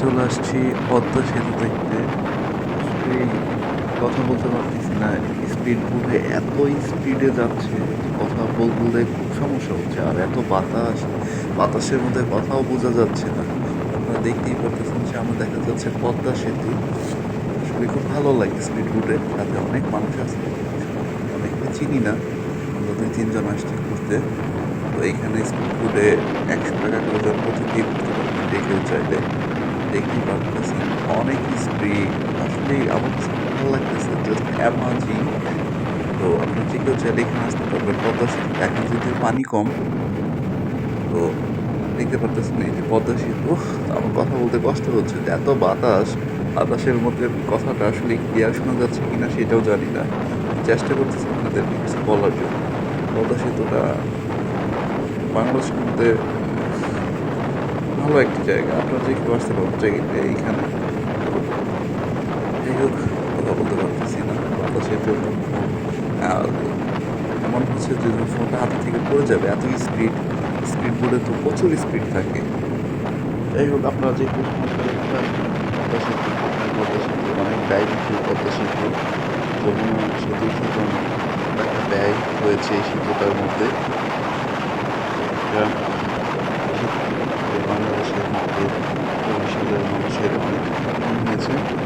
চলে আসছি পদ্মা সেতু দেখতে। এই কথা বলতে পারতেছি না স্পিড বোটে এত স্পিডে যাচ্ছে যে কথা বলতে খুব সমস্যা হচ্ছে, আর এত বাতাস, বাতাসের মধ্যে কথাও বোঝা যাচ্ছে না। আপনারা দেখতেই পারতেছেন সামনে দেখা যাচ্ছে পদ্মা সেতু। আসলে খুব ভালো লাগে স্পিড বোটে সাথে অনেক মানুষ আছে অনেককে চিনি না, আমরা দুই তিনজন আসছি ঘুরতে। তো এইখানে স্পিড বোটে একশো টাকা করে জন যে কেউ চাইলে দেখতেই পারতেছেন অনেক স্পিড আসলে আমার কাছে ভালো লাগতেছে। জাস্ট অ্যামাজিং তো আপনি যে কেউ চাইলে এখানে আসতে পারবেন পদ্মা সেতু, এখন যদি পানি কম, তো দেখতে পারতেছেন এই যে পদ্মা সেতু। আমার কথা বলতে কষ্ট হচ্ছে যে এত বাতাস, বাতাসের মধ্যে কথাটা আসলে ক্লিয়ার শোনা যাচ্ছে কিনা সেটাও জানি না। চেষ্টা করতেছি আপনাদের কিছু বলার জন্য। পদ্মা সেতুটা বাংলাদেশের মধ্যে ভালো একটি জায়গা। আপনারা যে কেউ আসতে পারবেন জায়গাটা এইখানে যাই হোক, কথা বলতে পারতেছি না। পদ্মা সেতু আর এমন হচ্ছে যে ফোনটা হাতে থেকে পড়ে যাবে, এত স্পিড স্পিড বোর্ডে তো প্রচুর স্পিড থাকে। যাই হোক, আপনারা যে কেউ পদ্মা সেতু পদ্মা সেতু অনেক ব্যয় বেশি পদ্মা সেতু যমুনা সেতুর থেকে অনেক টাকা ব্যয় হয়েছে এই সেতুটার মধ্যে আছে